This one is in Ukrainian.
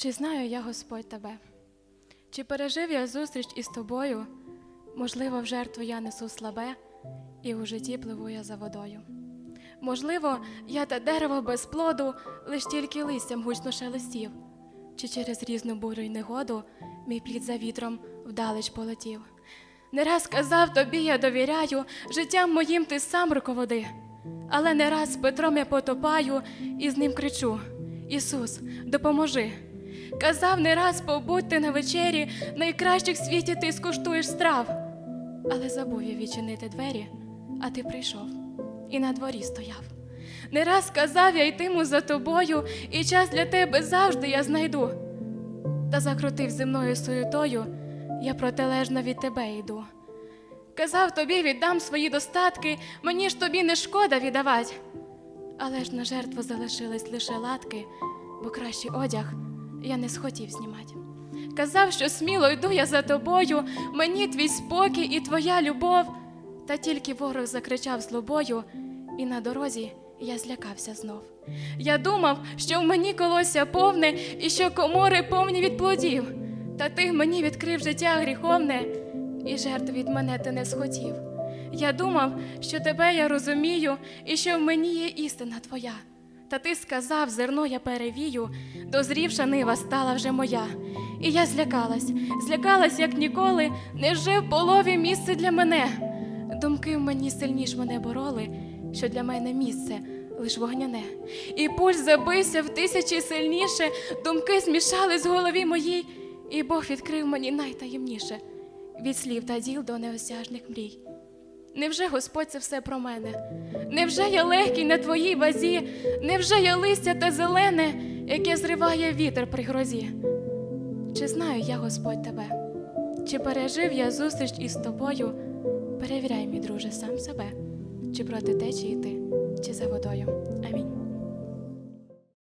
Чи знаю я, Господь, тебе? Чи пережив я зустріч із тобою? Можливо, в жертву я несу слабе, і у житті пливу я за водою. Можливо, я та дерево без плоду, лиш тільки листям гучно шелестів, чи через різну бурю й негоду мій плід за вітром вдалеч полетів. Не раз казав тобі, я довіряю, життям моїм ти сам руководи. Але не раз з Петром я потопаю і з ним кричу: Ісус, допоможи. Казав не раз побудь ти на вечері, найкращих в світі ти скуштуєш страв. Але забув я відчинити двері, а ти прийшов і на дворі стояв. Не раз казав я йтиму за тобою, і час для тебе завжди я знайду. Та закрутив земною суєтою, я протилежно від тебе йду. Казав тобі, віддам свої достатки, мені ж тобі не шкода віддавать. Але ж на жертву залишились лише латки, бо кращий одяг я не схотів знімати. Казав, що сміло йду я за тобою, мені твій спокій і твоя любов. Та тільки ворог закричав злобою, і на дорозі я злякався знов. Я думав, що в мені колося повне, і що комори повні від плодів. Та ти мені відкрив життя гріховне, і жертв від мене ти не схотів. Я думав, що тебе я розумію, і що в мені є істина твоя. Та ти сказав, зерно я перевію, дозрівша нива стала вже моя. І я злякалась, злякалась, як ніколи, не жив в полові місце для мене. Думки в мені сильніш мене бороли, що для мене місце лиш вогняне. І пульс забився в тисячі сильніше, думки змішались в голові моїй, і Бог відкрив мені найтаємніше від слів та діл до неосяжних мрій. Невже Господь це все про мене? Невже я легкий на твоїй вазі? Невже я листя та зелене, яке зриває вітер при грозі? Чи знаю я, Господь, тебе? Чи пережив я зустріч із тобою? Перевіряй, мій друже, сам себе, чи проти течії ти, чи за водою. Амінь.